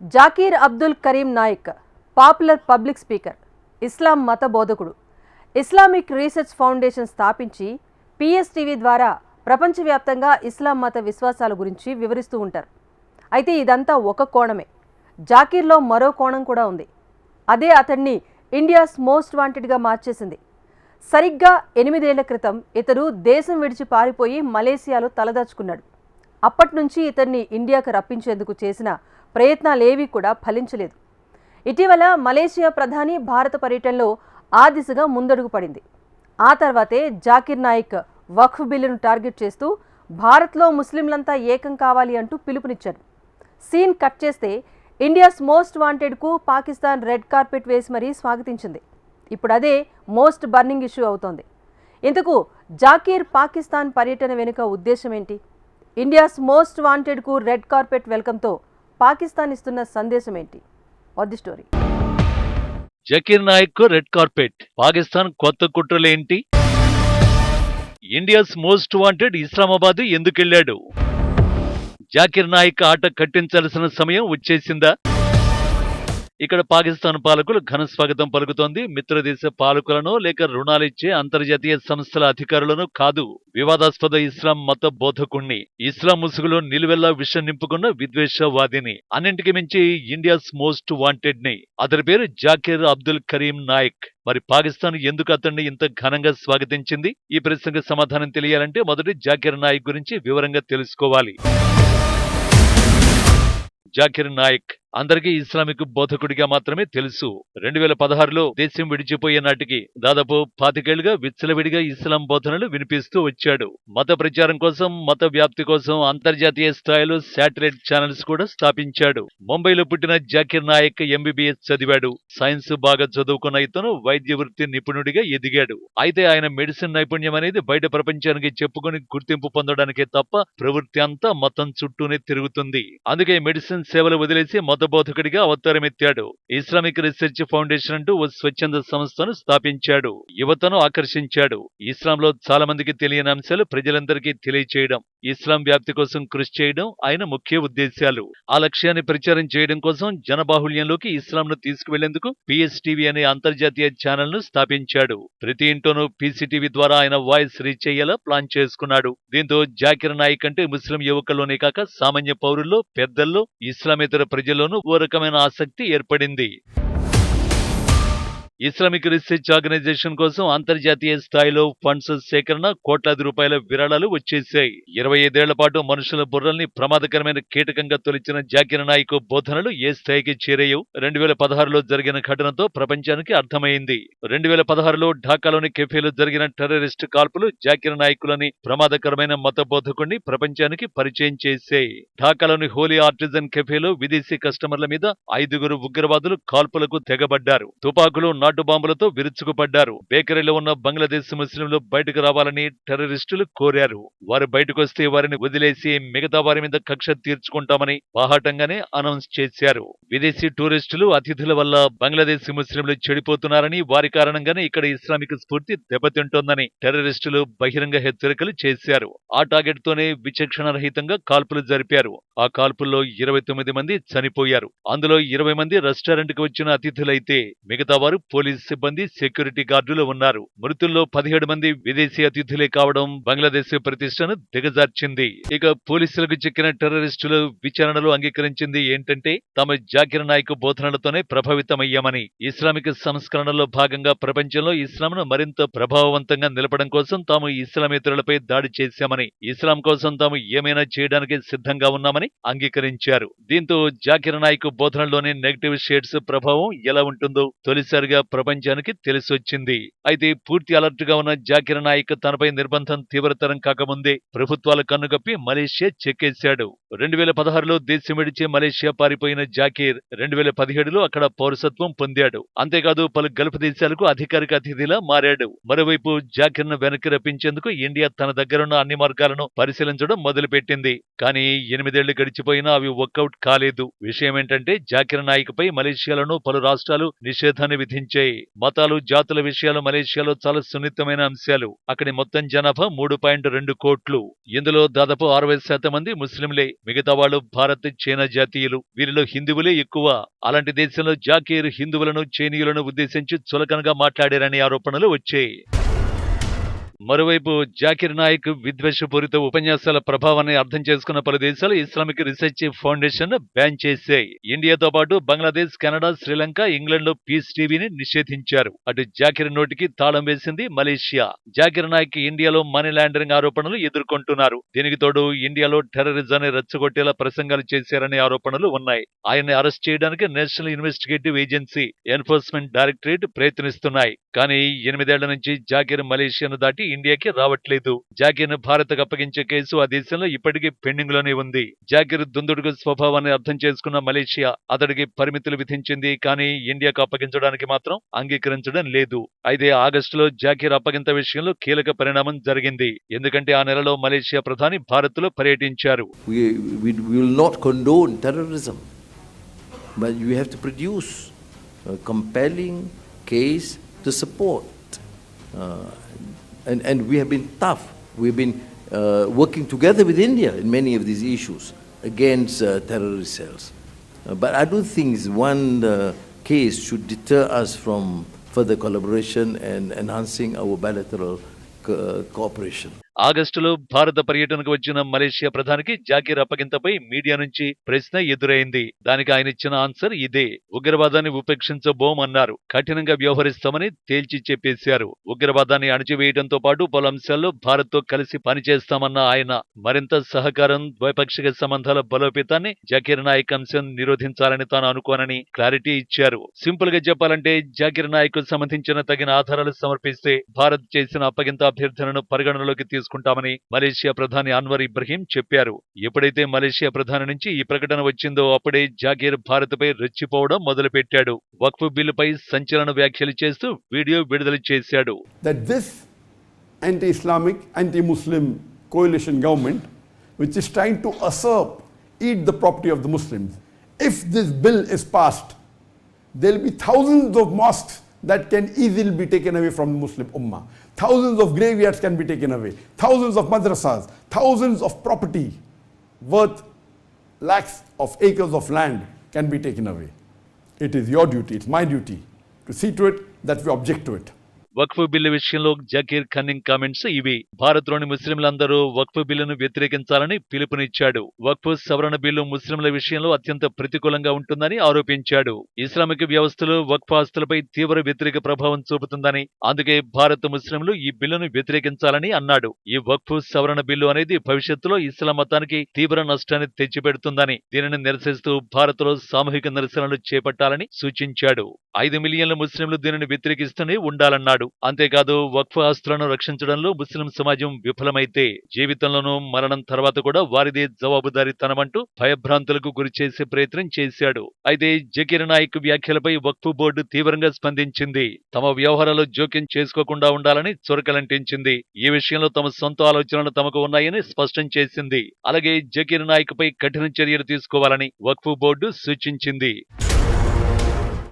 Zakir Abdul Karim Naik popular public speaker Islam మత బోధకుడు. Islamic research foundation స్థాపించి పిఎస్టీవీ ద్వారా ప్రపంచవ్యాప్తంగా ఇస్లాం మత విశ్వాసాల గురించి వివరిస్తూ ఉంటారు. అయితే ఇదంతా ఒక కోణమే. జాకీర్లో మరో కోణం కూడా ఉంది. అదే అతన్ని ఇండియాస్ మోస్ట్ వాంటెడ్గా మార్చేసింది. సరిగ్గా ఎనిమిదేళ్ళ క్రితం ఇతడు దేశం విడిచి పారిపోయి మలేసియాలో తలదాచుకున్నాడు. అప్పటి నుంచి ఇతన్ని ఇండియాకు రప్పించేందుకు చేసిన ప్రయత్నాలేవీ కూడా ఫలించలేదు. ఇటీవల మలేషియా ప్రధాని భారత పర్యటనలో ఆ దిశగా ముందడుగు పడింది. ఆ తర్వాతే జాకిర్ నాయక్ వక్ఫ్ బిల్లును టార్గెట్ చేస్తూ భారత్లో ముస్లింలంతా ఏకం కావాలి అంటూ పిలుపునిచ్చారు. సీన్ కట్ చేస్తే ఇండియాస్ మోస్ట్ వాంటెడ్కు పాకిస్తాన్ రెడ్ కార్పెట్ వేసి మరీ స్వాగతించింది. ఇప్పుడు అదే మోస్ట్ బర్నింగ్ ఇష్యూ అవుతోంది. ఇంతకు జాకీర్ పాకిస్తాన్ పర్యటన వెనుక ఉద్దేశం ఏంటి? ఇండియాస్ మోస్ట్ వాంటెడ్కు రెడ్ కార్పెట్ వెల్కమ్తో పాకిస్తాన్ ఇస్తున్న సందేశం ఏంటి వాట్ ది స్టోరీ జకీర్ నాయక్కు రెడ్ కార్పెట్. పాకిస్తాన్ కొత్త కుట్రలేంటి? ఇండియాస్ మోస్ట్ వాంటెడ్ ఇస్లామాబాద్ ఎందుకెళ్ళాడు జాకిర్ నాయక్ ఆట కట్టించాల్సిన సమయం వచ్చేసిందా? ఇక్కడ పాకిస్తాన్ పాలకులు ఘన స్వాగతం పలుకుతోంది. మిత్రదేశ పాలకులను లేక రుణాలిచ్చే అంతర్జాతీయ సంస్థల అధికారులను కాదు. వివాదాస్పద ఇస్లాం మత బోధకుణ్ణి. ఇస్లాం ముసుగులో నిలువెల్లా విషం నింపుకున్న విద్వేషవాదిని. అన్నింటికి మించి ఇండియాస్ మోస్ట్ వాంటెడ్ని అతని పేరు జాకీర్ అబ్దుల్ కరీం నాయక్. మరి పాకిస్తాన్ ఎందుకు అతన్ని ఇంత ఘనంగా స్వాగతించింది? ఈ ప్రశ్నకు సమాధానం తెలియాలంటే మొదటి జాకీర్ నాయక్ గురించి వివరంగా తెలుసుకోవాలి. జాకిర్ నాయక్ అందరికీ ఇస్లామిక్ బోధకుడిగా మాత్రమే తెలుసు. రెండు వేల పదహారులో దేశం విడిచిపోయే నాటికి దాదాపు పాతికేళ్ళుగా విచ్చలవిడిగా ఇస్లాం బోధనలు వినిపిస్తూ వచ్చాడు. మత ప్రచారం కోసం మత వ్యాప్తి కోసం అంతర్జాతీయ స్థాయిలో శాటిలైట్ ఛానల్స్ కూడా స్థాపించాడు. ముంబైలో పుట్టిన జాకిర్ నాయక్ ఎంబీబీఎస్ చదివాడు. సైన్స్ బాగా చదువుకున్న ఇతను వైద్య వృత్తి నిపుణుడిగా ఎదిగాడు. అయితే ఆయన మెడిసిన్ నైపుణ్యం అనేది బయట ప్రపంచానికి చెప్పుకొని గుర్తింపు పొందడానికే తప్ప ప్రవృత్తి అంతా మతం చుట్టూనే తిరుగుతుంది. అందుకే మెడిసిన్ సేవలు వదిలేసి మతబోధకుడిగా అవతారమెత్తాడు. ఇస్లామిక్ రీసెర్చ్ ఫౌండేషన్ అంటూ ఓ స్వచ్ఛంద సంస్థను స్థాపించాడు. యువతను ఆకర్షించాడు. ఇస్లాంలో చాలా మందికి తెలియని అంశాలు ప్రజలందరికీ తెలియచేయడం ఇస్లాం వ్యాప్తి కోసం కృషి చేయడం ఆయన ముఖ్య ఉద్దేశ్యాలు ఆ లక్ష్యాన్ని ప్రచారం చేయడం కోసం జనబాహుళ్యంలోకి ఇస్లాంను తీసుకువెళ్ళేందుకు పిఎస్టీవీ అనే అంతర్జాతీయ ఛానల్ను స్థాపించాడు. ప్రతి ఇంట్లోనూ పీసీటీవీ ద్వారా ఆయన వాయిస్ రీచ్ అయ్యేలా ప్లాన్ చేసుకున్నాడు. దీంతో జాకిర్ నాయక్ అంటే ముస్లిం యువకుల్లోనే కాక సామాన్య పౌరుల్లో పెద్దల్లో ఇస్లామేతర ప్రజల్లో ఓ రకమైన ఆసక్తి ఏర్పడింది. ఇస్లామిక్ రీసెర్చ్ ఆర్గనైజేషన్ కోసం అంతర్జాతీయ స్థాయిలో ఫండ్స్ సేకరణ కోట్లాది రూపాయల విరాళాలు వచ్చేశాయి. ఇరవై ఐదేళ్ళ పాటు మనుషుల బుర్రల్ని ప్రమాదకరమైన కీటకంగా తొలిచిన జాకిర్ నాయక్ బోధనలు ఏ స్థాయికి చేరాయో రెండు వేల పదహారులో జరిగిన ఘటనతో ప్రపంచానికి అర్థమైంది. రెండు వేల పదహారులో ఢాకాలోని కెఫేలో జరిగిన టెర్రరిస్ట్ కాల్పులు జాకిర్ నాయకులని ప్రమాదకరమైన మత బోధకుడిని ప్రపంచానికి పరిచయం చేశాయి. ఢాకాలోని హోలీ ఆర్టిజన్ కెఫేలో విదేశీ కస్టమర్ల మీద ఐదుగురు ఉగ్రవాదులు కాల్పులకు తెగబడ్డారు. తుపాకులు నాటు బాంబులతో విరుచుకుపడ్డారు. బేకరీలో ఉన్న బంగ్లాదేశ్ ముస్లింలు బయటకు రావాలని టెర్రరిస్టులు కోరారు. వారు బయటకొస్తే వారిని వదిలేసి మిగతా వారి మీద కక్ష తీర్చుకుంటామని బాహాటంగానే అనౌన్స్ చేశారు. విదేశీ టూరిస్టులు అతిథుల వల్ల బంగ్లాదేశ్ ముస్లింలు చెడిపోతున్నారని వారి కారణంగానే ఇక్కడ ఇస్లామిక్ స్ఫూర్తి దెబ్బతింటోందని టెర్రరిస్టులు బహిరంగ హెచ్చరికలు చేశారు. ఆ టార్గెట్ తోనే విచక్షణ రహితంగా కాల్పులు జరిపారు. ఆ కాల్పుల్లో ఇరవై తొమ్మిది మంది చనిపోయారు. అందులో ఇరవై మంది రెస్టారెంట్కు వచ్చిన అతిథులైతే మిగతా వారు పోలీస్ సిబ్బంది సెక్యూరిటీ గార్డులు ఉన్నారు. మృతుల్లో పదిహేడు మంది విదేశీ అతిథులే కావడం బంగ్లాదేశ్ ప్రతిష్టను దిగజార్చింది. ఇక పోలీసులకు చిక్కిన టెర్రరిస్టులు విచారణలో అంగీకరించింది ఏంటంటే తమ జాకిర్ నాయక్ బోధనలతోనే ప్రభావితమయ్యామని. ఇస్లామిక్ సంస్కరణలో భాగంగా ప్రపంచంలో ఇస్లాంను మరింత ప్రభావవంతంగా నిలపడం కోసం తాము ఇస్లామేతరులపై దాడి చేశామని ఇస్లాం కోసం తాము ఏమైనా చేయడానికి సిద్ధంగా ఉన్నామని అంగీకరించారు. దీంతో జాకిర్ నాయక్ బోధనలోని నెగటివ్ షేడ్స్ ప్రభావం ఎలా ఉంటుందో తొలిసారిగా ప్రపంచానికి తెలిసొచ్చింది. అయితే పూర్తి అలర్ట్గా ఉన్న జాకిర్ నాయక్ తనపై నిర్బంధం తీవ్రతరం కాకముందే ప్రభుత్వాల కన్నుగప్పి మలేషియా చెక్కేశాడు. రెండు వేల పదహారులో దేశం విడిచి మలేషియా పారిపోయిన జాకీర్ రెండు వేల పదిహేడులో అక్కడ పౌరసత్వం పొందాడు. అంతేకాదు పలు గల్ఫ్ దేశాలకు అధికారిక అతిథిలా మారాడు. మరోవైపు జాకిర్ను వెనక్కి రప్పించేందుకు ఇండియా తన దగ్గరున్న అన్ని మార్గాలను పరిశీలించడం మొదలుపెట్టింది. కానీ ఎనిమిదేళ్ళు గడిచిపోయినా అవి వర్కౌట్ కాలేదు. విషయం ఏంటంటే జాకిర్ నాయక్ పై మలేషియాలోనూ పలు రాష్ట్రాలు నిషేధాన్ని విధించాయి. వచ్చాయి మతాలు జాతుల విషయాలు మలేషియాలో చాలా సున్నితమైన అంశాలు. అక్కడి మొత్తం జనాభా మూడు పాయింట్ రెండు కోట్లు. ఇందులో దాదాపు అరవై శాతం మంది ముస్లింలే. మిగతా వాళ్ళు భారత్ చైనా జాతీయులు. వీరిలో హిందువులే ఎక్కువ. అలాంటి దేశంలో జాకీర్ హిందువులను చైనీయులను ఉద్దేశించి చులకనగా మాట్లాడారనే ఆరోపణలు వచ్చాయి. మరోవైపు జాకిర్ నాయక్ విద్వేషపూరిత ఉపన్యాసాల ప్రభావాన్ని అర్థం చేసుకున్న పలు దేశాలు ఇస్లామిక్ రీసెర్చ్ ఫౌండేషన్ బ్యాన్ చేశాయి. ఇండియాతో పాటు బంగ్లాదేశ్ కెనడా శ్రీలంక ఇంగ్లాండ్లో పీస్ టీవీని నిషేధించారు. అటు జాకిర్ నోటికి తాళం వేసింది మలేషియా. జాకిర్ నాయక్ ఇండియాలో మనీ లాండరింగ్ ఆరోపణలు ఎదుర్కొంటున్నారు. దీనికి తోడు ఇండియాలో టెర్రరిజాన్ని రెచ్చగొట్టేలా ప్రసంగాలు చేశారనే ఆరోపణలు ఉన్నాయి. ఆయన్ని అరెస్ట్ చేయడానికి national investigative agency enforcement directorate ప్రయత్నిస్తున్నాయి. కానీ ఎనిమిదేళ్ళ నుంచి జాకిర్ మలేషియాను దాటి ఇండియాకి రావట్లేదు. జాకిర్ భారత్కు అప్పగించే కేసు ఆ దేశంలో ఇప్పటికీ పెండింగ్లోనే ఉంది. జాకిర్ దుందుడుగు స్వభావాన్ని అర్థం చేసుకున్న మలేషియా అతడికి పరిమితులు విధించింది కానీ ఇండియాకు అప్పగించడానికి మాత్రం అంగీకరించడం లేదు. అయితే ఆగస్టులో జాకిర్ అప్పగింత విషయంలో కీలక పరిణామం జరిగింది. ఎందుకంటే ఆ నెలలో మలేషియా ప్రధాని భారత్లో పర్యటించారు but you have to produce a compelling case to support. Uh, and, and we have been tough. We've been uh, working together with India in many of these issues against uh, terrorist cells. Uh, but I don't think one uh, case should deter us from further collaboration and enhancing our bilateral co- cooperation. ఆగస్టులో భారత పర్యటనకు వచ్చిన Malaysia ప్రధానికి Zakir అప్పగింతపై media నుంచి ప్రశ్న ఎదురైంది. దానికి ఆయన ఇచ్చిన ఆన్సర్ ఇదే. ఉగ్రవాదాన్ని ఉపేక్షించబోమన్నారు. కఠినంగా వ్యవహరిస్తామని తేల్చి చెప్పేశారు. ఉగ్రవాదాన్ని అణచివేయడంతో పాటు పలు అంశాల్లో భారత్తో కలిసి పనిచేస్తామన్న ఆయన మరింత సహకారం ద్వైపాక్షిక సంబంధాల బలోపేతాన్ని జాకీర్ నాయక్ అంశం నిరోధించాలని తాను అనుకోనని క్లారిటీ ఇచ్చారు. సింపుల్గా చెప్పాలంటే జాకీర్ నాయక్ సంబంధించిన తగిన ఆధారాలు సమర్పిస్తే భారత్ చేసిన అప్పగింత అభ్యర్థనను పరిగణనలోకి తీసుకు చేసుకుంటామని మలేషియా ప్రధాని అన్వర్ ఇబ్రహీం చెప్పారు. ఎప్పుడైతే మలేషియా ప్రధాని నుంచి ఈ ప్రకటన వచ్చిందో అప్పుడే జాకీర్ భారత్పై రెచ్చిపోవడం మొదలుపెట్టాడు. వక్ఫ్ బిల్లుపై సంచలన వ్యాఖ్యలు చేస్తూ వీడియో విడుదల చేశాడు. Islamic anti Muslim coalition government which is trying to usurp the property of the Muslims if this bill is passed there'll be thousands of mosques that can easily be taken away from the Muslim Ummah. Thousands of graveyards can be taken away. Thousands of madrasas, thousands of property worth lakhs of acres of land can be taken away. It is your duty, it's my duty to see to it that we object to it. Waqf bill విషయంలో Zakir ఖన్నింగ్ comments ఇవి. భారత్లోని ముస్లింలందరూ వక్ఫ్ బిల్లును వ్యతిరేకించాలని పిలుపునిచ్చాడు. వక్ఫ్ సవరణ bill ముస్లింల విషయంలో అత్యంత ప్రతికూలంగా ఉంటుందని ఆరోపించాడు. ఇస్లామిక్ వ్యవస్థలో వక్ఫ్ ఆస్తులపై తీవ్ర వ్యతిరేక ప్రభావం చూపుతుందని అందుకే భారత్ ముస్లింలు ఈ బిల్లును వ్యతిరేకించాలని అన్నాడు. ఈ వక్ఫ్ సవరణ బిల్లు అనేది భవిష్యత్తులో ఇస్లాం మతానికి తీవ్ర నష్టాన్ని తెచ్చిపెడుతుందని దీనిని నిరసిస్తూ భారత్లో సామూహిక నిరసనలు చేపట్టాలని సూచించాడు. ఐదు మిలియన్ల ముస్లింలు దీనిని వ్యతిరేకిస్తూనే ఉండాలన్నాడు. అంతేకాదు వక్ఫ్ ఆస్తులను రక్షించడంలో ముస్లిం సమాజం విఫలమైతే జీవితంలోనూ మరణం తర్వాత కూడా వారిదే జవాబుదారీతనమంటూ భయభ్రాంతులకు గురి చేసే ప్రయత్నం చేశాడు. అయితే జకీర్ నాయక్ వ్యాఖ్యలపై వక్ఫ్ బోర్డు తీవ్రంగా స్పందించింది. తమ వ్యవహారాలు జోక్యం చేసుకోకుండా ఉండాలని చురకలంటించింది. ఈ విషయంలో తమ సొంత ఆలోచనలు తమకు ఉన్నాయని స్పష్టం చేసింది. అలాగే జకీర్ నాయక్ పై కఠిన చర్యలు తీసుకోవాలని వక్ఫ్ బోర్డు సూచించింది.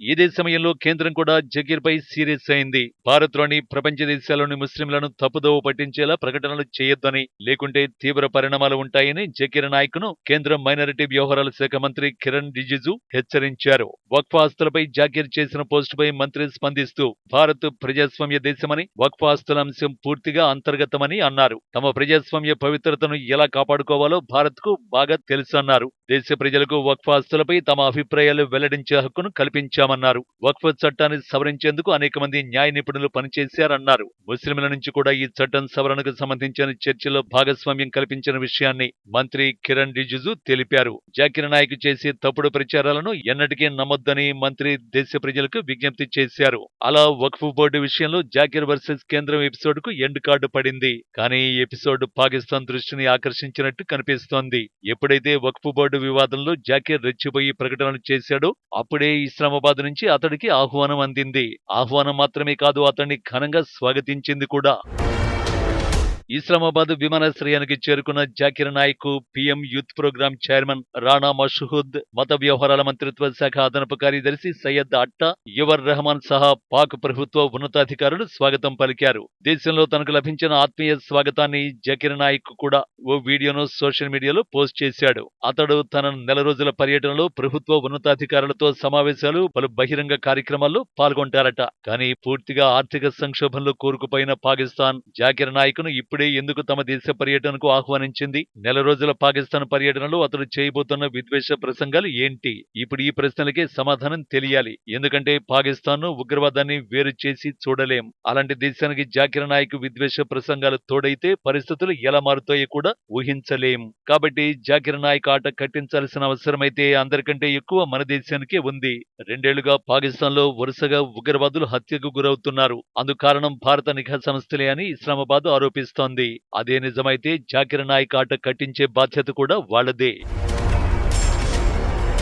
ఇదే సమయంలో కేంద్రం కూడా జకీర్ పై సీరియస్ అయింది. భారత్లోని ప్రపంచ దేశాల్లోని ముస్లింలను తప్పుదోవ పట్టించేలా ప్రకటనలు చేయొద్దని లేకుంటే తీవ్ర పరిణామాలు ఉంటాయని జకీర్ నాయక్ను కేంద్ర మైనారిటీ వ్యవహారాల శాఖ మంత్రి కిరణ్ రిజిజు హెచ్చరించారు. వక్ఫ్ ఆస్తులపై జాకీర్ చేసిన పోస్టుపై మంత్రి స్పందిస్తూ భారత్ ప్రజాస్వామ్య దేశమని వక్ఫాస్తుల అంశం పూర్తిగా అంతర్గతమని అన్నారు. తమ ప్రజాస్వామ్య పవిత్రతను ఎలా కాపాడుకోవాలో భారత్కు బాగా తెలుసన్నారు. దేశ ప్రజలకు వక్ఫాస్తులపై తమ అభిప్రాయాలు వెల్లడించే హక్కును చేశామన్నారు వక్ఫ్ చట్టాన్ని సవరించేందుకు అనేక మంది న్యాయ నిపుణులు పనిచేశారన్నారు. ముస్లింల నుంచి కూడా ఈ చట్టం సవరణకు సంబంధించిన చర్చలో భాగస్వామ్యం కల్పించిన విషయాన్ని మంత్రి కిరణ్ రిజిజు తెలిపారు. జాకిర్ నాయక్ చేసే తప్పుడు ప్రచారాలను ఎన్నటికీ నమ్మొద్దని మంత్రి దేశ ప్రజలకు విజ్ఞప్తి చేశారు. అలా వక్ఫ్ బోర్డు విషయంలో జాకిర్ వర్సెస్ కేంద్రం ఎపిసోడ్కు ఎండ్ కార్డు పడింది. కానీ ఈ ఎపిసోడ్ పాకిస్తాన్ దృష్టిని ఆకర్షించినట్టు కనిపిస్తోంది. ఎప్పుడైతే వక్ఫ్ బోర్డు వివాదంలో జాకిర్ రెచ్చిపోయి ప్రకటనలు చేశాడో అప్పుడే ఇస్లామాబాద్ నుంచి అతడికి ఆహ్వానం అందింది. ఆహ్వానం మాత్రమే కాదు అతన్ని ఘనంగా స్వాగతించింది కూడా. ఇస్లామాబాద్ విమానాశ్రయానికి చేరుకున్న Zakir Naik PM youth programme chairman Rana Mashhood మత వ్యవహారాల మంత్రిత్వ శాఖ అదనపు కార్యదర్శి సయ్యద్ అట్టా యువర్ రెహమాన్ సహా పాక్ ప్రభుత్వ ఉన్నతాధికారులు స్వాగతం పలికారు. దేశంలో తనకు లభించిన ఆత్మీయ స్వాగతాన్ని జకీర్ నాయక్ కూడా ఓ వీడియోను సోషల్ మీడియాలో పోస్ట్ చేశాడు. అతడు తన నెల రోజుల పర్యటనలో ప్రభుత్వ ఉన్నతాధికారులతో సమావేశాలు పలు బహిరంగ కార్యక్రమాల్లో పాల్గొంటారట. కానీ పూర్తిగా ఆర్థిక సంక్షోభంలో కూరుకుపోయిన పాకిస్తాన్ జాకిర్ నాయక్ను ఇప్పుడు ఎందుకు తమ దేశ పర్యటనకు ఆహ్వానించింది? నెల రోజుల పాకిస్తాన్ పర్యటనలో అతడు చేయబోతున్న విద్వేష ప్రసంగాలు ఏంటి? ఇప్పుడు ఈ ప్రశ్నలకే సమాధానం తెలియాలి. ఎందుకంటే పాకిస్తాన్ ఉగ్రవాదాన్ని వేరు చేసి చూడలేం. అలాంటి దేశానికి జాకిర్ నాయక్ విద్వేష ప్రసంగాలు తోడైతే పరిస్థితులు ఎలా మారుతాయో కూడా ఊహించలేం. కాబట్టి జాకిర్ నాయక్ ఆట కట్టించాల్సిన అవసరమైతే అందరికంటే ఎక్కువ మన దేశానికే ఉంది. రెండేళ్ళుగా పాకిస్తాన్లో వరుసగా ఉగ్రవాదులు హత్యకు గురవుతున్నారు. అందుకు కారణం భారత నిఘా సంస్థలే అని ఇస్లామాబాద్ ఆరోపిస్తోంది. అదే నిజమైతే జాకిర్ నాయక్ ఆట కట్టించే బాధ్యత కూడా వాళ్ళదే.